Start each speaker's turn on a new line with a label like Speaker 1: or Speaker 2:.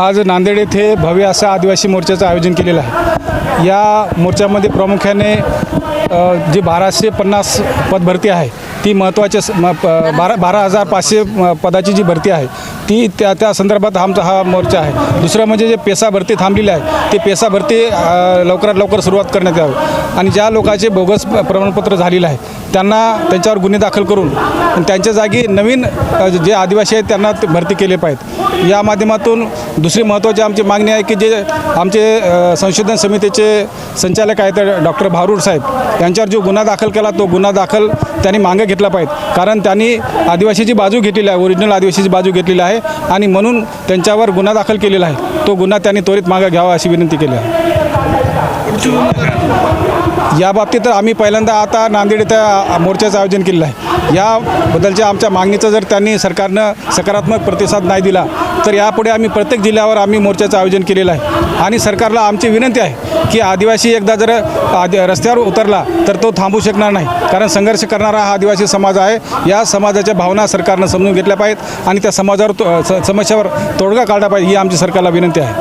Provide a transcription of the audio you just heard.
Speaker 1: आज नांदेड येथे भव्य असं आदिवासी मोर्चाचं आयोजन केलेलं आहे. या मोर्चामध्ये प्रामुख्याने जी बाराशे पन्नास पदभरती आहे ती महत्त्वाच्या स- म- प- बारा बारा हजार पाचशे पदाची जी भरती आहे ती त्या त्या संदर्भात आमचा हा मोर्चा आहे. दुसरं म्हणजे जे पेसा भरती थांबलेली आहे ते पेसा भरती लवकरात लवकर सुरुवात करण्यात यावी. आणि ज्या लोकांचे बोगस प्रमाणपत्र झालेलं आहे त्यांना त्यांच्यावर गुन्हे दाखल करून त्यांच्या जागी नवीन जे आदिवासी आहेत त्यांना ते भरती केले पाहिजेत. या माध्यमातून दुसरी महत्त्वाची आमची मागणी आहे की जे आमचे संशोधन समितीचे संचालक आहेत डॉक्टर भारूड साहेब यांच्यावर जो गुन्हा दाखल केला तो गुन्हा दाखल त्यांनी मागे घेतला पाहिजे. कारण त्यांनी आदिवासीची बाजू घेतलेली आहे ओरिजिनल आदिवासीची बाजू घेतलेली आहे आणि म्हणून त्यांच्यावर गुन्हा दाखल केलेला आहे. तो गुन्हा त्यांनी त्वरित मागे घ्यावा अशी विनंती केली आहे. या बाबतीत तर आम्ही पहिल्यांदा आता नांदेड इथं मोर्चाचं आयोजन केलेलं आहे. याबद्दलच्या आमच्या मागणीचं जर त्यांनी सरकारनं सकारात्मक प्रतिसाद नाही दिला तर यापुढे आम्ही प्रत्येक जिल्ह्यावर आम्ही मोर्चाचं आयोजन केलेलं आहे. आणि सरकारला आमची विनंती आहे की आदिवासी एकदा जर आदि रस्त्यावर उतरला तर तो थांबू शकणार नाही. कारण संघर्ष करणारा हा आदिवासी समाज आहे. या समाजाच्या भावना सरकारनं समजून घेतल्या पाहिजेत आणि त्या समाजावर तो- स- समस्यावर तोडगा काढला पाहिजे ही आमची सरकारला विनंती आहे.